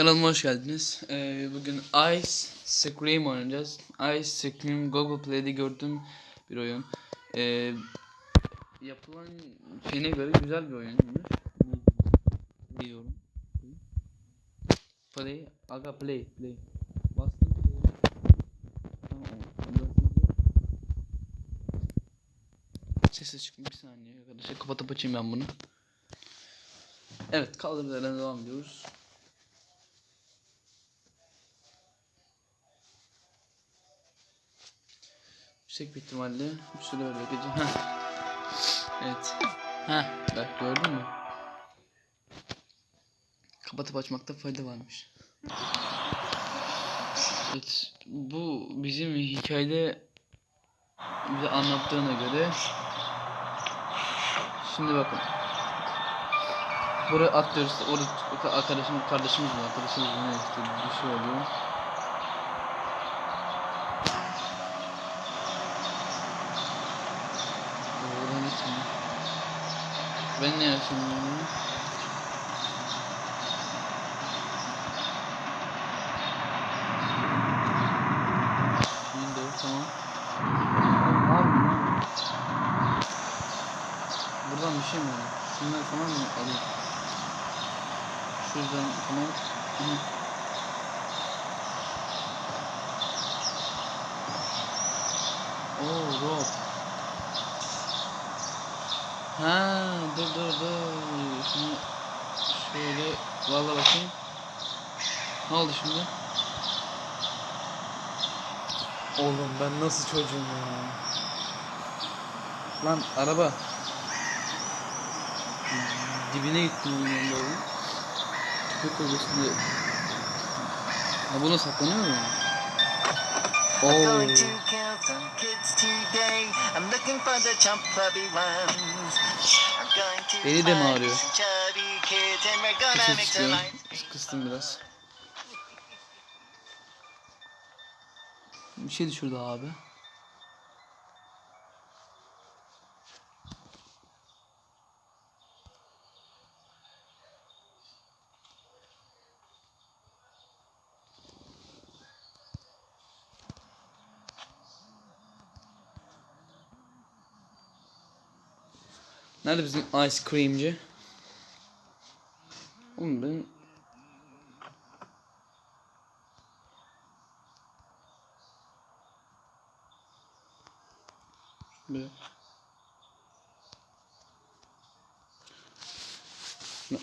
Kanalıma hoş geldiniz. Ee, bugün Ice Scream oynayacağız. Ice Scream Google Play'de gördüğüm bir oyun. Ee, yapılan şeyine göre güzel bir oyunmuş. Diyorum. Play, aga play, play. Bastım play. Tamam, çıkmış bir saniye arkadaşlar. Kapatıp açayım ben bunu. Evet yerden devam ediyoruz. Yüksek bir ihtimalle bir süre böyle bekleyeceğim. Evet. Ha, bak gördün mü? Kapatıp açmakta fayda varmış. Evet, bu bizim hikayede bize anlattığına göre Şimdi bakın. Buraya atlıyoruz. Orada arkadaşım, kardeşimiz mi? Arkadaşımız mı? Ne işte bir şey oluyor. Ben ne yaşamıyorum? Windows tamam. Abi? Buradan bir şey mi oluyor? Şunları falan mı alayım? Şuradan tamam. Hı. Oo rob. Ha dur dur dur. Şimdi şöyle valla bakayım. Ne oldu şimdi? Oğlum ben nasıl çocuğum ya? Lan araba. Dibine gittim oyunun doğru. Köpek odasında. Ha buna saklanıyor mu? Oo. Kill some kids today. I'm looking for the chump clubby ones. I'm going to Beni de mi find ağrıyor? some chubby kids and we're gonna Ses make the istiyorum. lights. Kıstım biraz. Bir şey düşürdü abi. Nerede bizim ice creamci? Oğlum ben Böyle. Şunu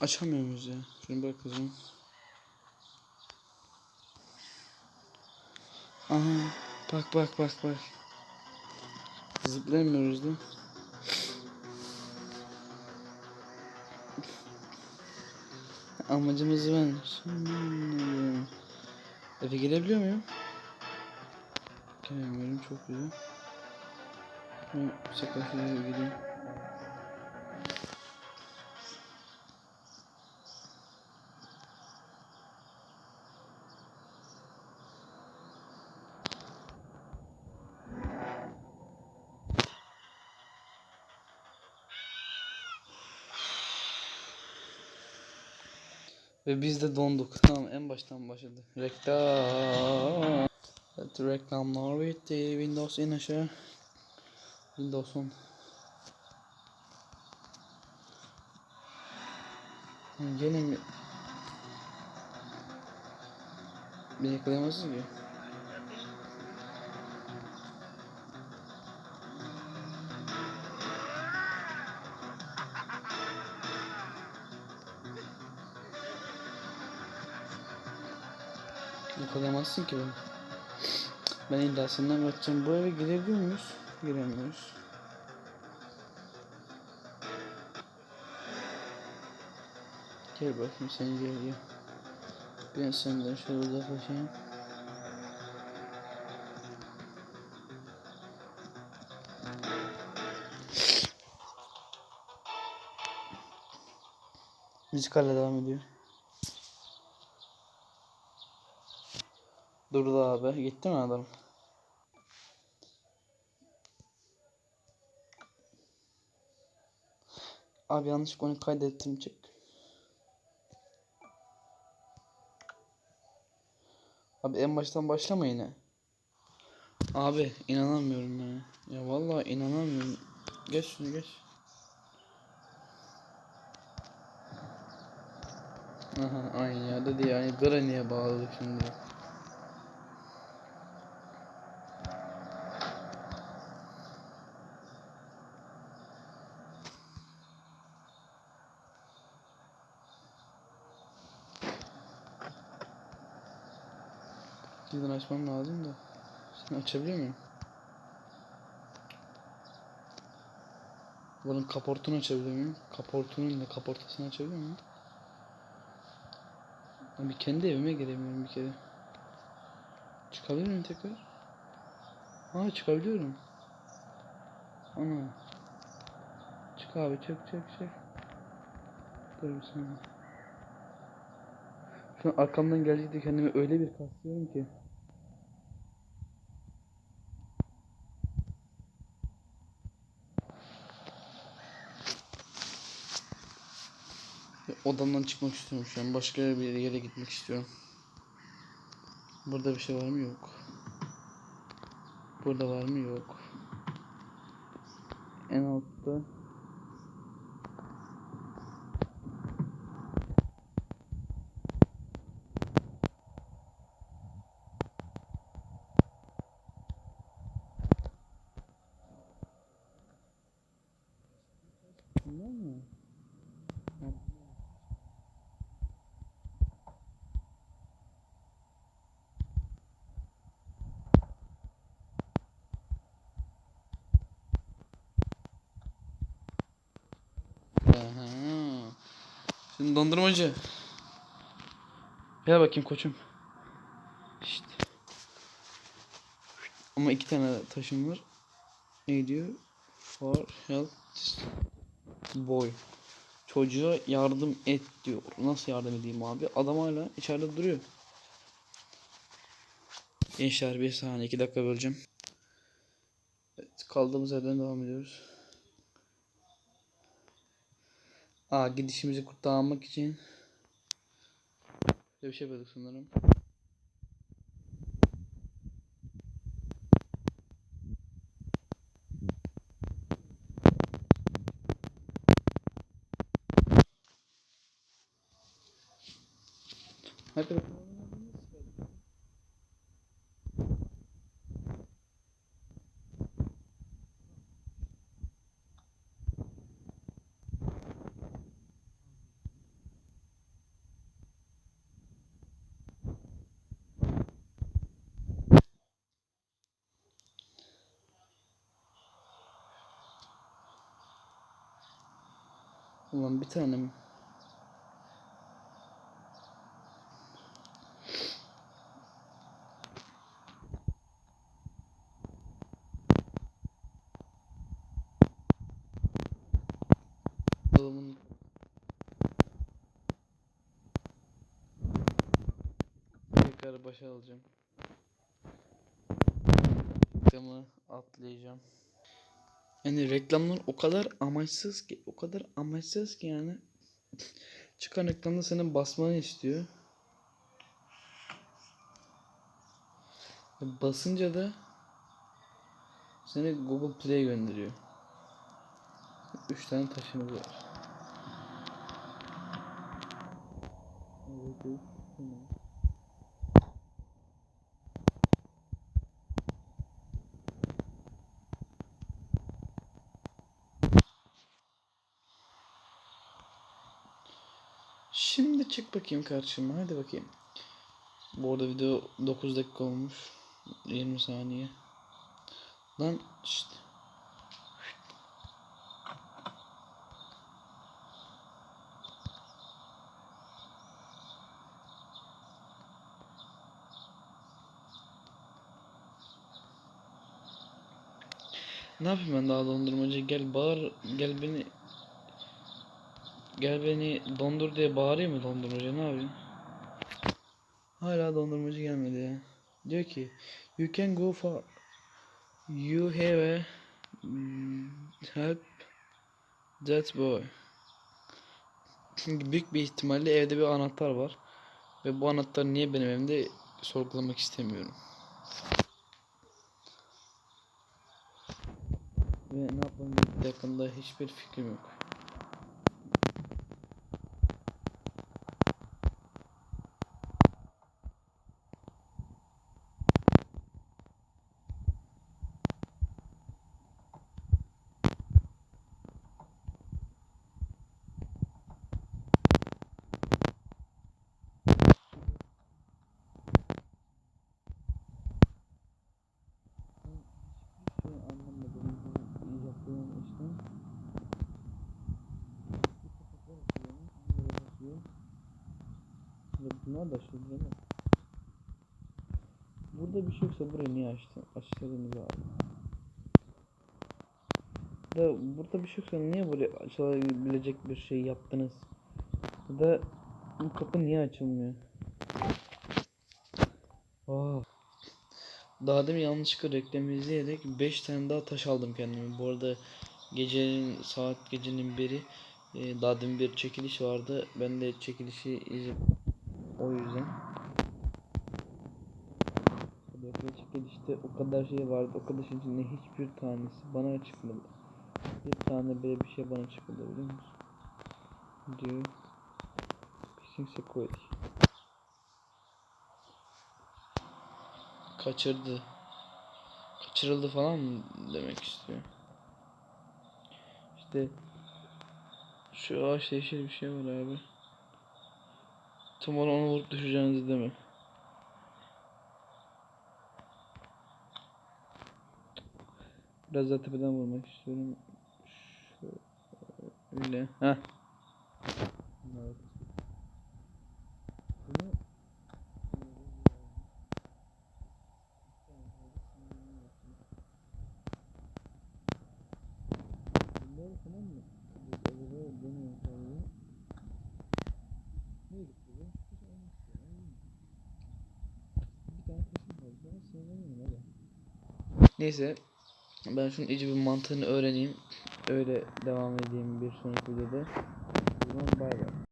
açamıyor muyuz ya? Şunu bırak zaman. Aha bak bak bak bak. Zıplayamıyoruz da. Amacımız ben. Hmm. Eve gelebiliyor muyum? Gelemiyorum çok güzel. Ben saklasına gideyim. Ve biz de donduk. Tamam en baştan başladı. Reklam. Evet, reklamlar bitti. Windows in aşağı. Windows 10. Gene mi? Beni yakalayamazsın ki. Yakalayamazsın ki beni. Ben illa senden kaçacağım. Bu eve girebiliyor muyuz? Giremiyoruz. Gel bakayım sen gel. Ben senden şöyle uzaklaşayım. Müzik hala devam ediyor. Durdu abi. Gitti mi adam? Abi yanlış onu kaydettim çek. Abi en baştan başlama yine. Abi inanamıyorum ya. Ya vallahi inanamıyorum. Geç şunu geç. Aha aynı ya dedi yani Granny'e bağladık şimdi. Gidin açmam lazım da. Sen açabiliyor muyum? Bunun kaportunu açabiliyor muyum? Kaportunun da kaportasını açabiliyor muyum? Bir kendi evime giremiyorum bir kere. Çıkabilir miyim tekrar? Aa çıkabiliyorum. Ana. Çık abi çık çık çık. Dur bir saniye. Şu an arkamdan gelecek diye kendimi öyle bir kaslıyorum ki. Odamdan çıkmak istiyorum şu an. Başka bir yere gitmek istiyorum. Burada bir şey var mı? Yok. Burada var mı? Yok. En altta. Bunlar mı? Aha. Şimdi dondurmacı. Gel bakayım koçum. İşte. Ama iki tane taşım var. Ne diyor? For help boy. Çocuğa yardım et diyor. Nasıl yardım edeyim abi? Adam hala içeride duruyor. Gençler bir saniye iki dakika böleceğim. Evet, kaldığımız yerden devam ediyoruz. Aa gidişimizi kurtarmak için Böyle bir şey yapıyorduk sanırım. Hadi bakalım. Ulan bir tane tekrar başa alacağım. Reklamı atlayacağım. Yani reklamlar o kadar amaçsız ki, o kadar amaçsız ki yani. Çıkan reklamda senin basmanı istiyor. Basınca da seni Google Play gönderiyor. Üç tane taşımız var. Çık bakayım karşıma. Hadi bakayım. Bu arada video 9 dakika olmuş. 20 saniye. Lan işte. Ne yapayım ben daha dondurmacı gel bağır gel beni gel beni dondur diye bağırayım mı dondurmacı ne yapayım? Hala dondurmacı gelmedi ya. Diyor ki you can go for you have a mm, help that boy. Büyük bir ihtimalle evde bir anahtar var. Ve bu anahtar niye benim evimde sorgulamak istemiyorum. Ve ne yapmam hakkında hiçbir fikrim yok. Hiçbir şey anlamadım bu yaptığım işten. Bir kapaklar açıyorum, böyle basıyor. Ve bunlar da açıldı değil mi? Burada bir şey yoksa burayı niye açtın? Açtırdınız abi. Da burada bir şey yoksa niye buraya açılabilecek bir şey yaptınız? Ya da bu kapı niye açılmıyor? Aa. Daha demin yanlışlıkla reklam izleyerek 5 tane daha taş aldım kendime. Bu arada gecenin saat gecenin beri e, daha demin bir çekiliş vardı. Ben de çekilişi izledim. O yüzden. Tabii çekilişte o kadar şey vardı. O kadar şeyin içinde hiçbir tanesi bana çıkmadı. Bir tane bile bir şey bana çıkmadı biliyor musun? Diyor. Pissing security. Kaçırdı. Kaçırıldı falan mı demek istiyor. İşte şu ağaçta yeşil bir şey var abi. Onu onu vurup düşeceğinizi deme. Biraz daha tepeden vurmak istiyorum. Şöyle. Heh. Evet. Bunu Bunları tamam mı? Biz acaba dönüyor tabii. Nereye gitti bu? Hiç olmuş ya. Bir tane taşım var. Ben sinirleniyorum abi. Neyse. Ben şunun iyice bir mantığını öğreneyim. Öyle devam edeyim bir sonraki videoda. O zaman.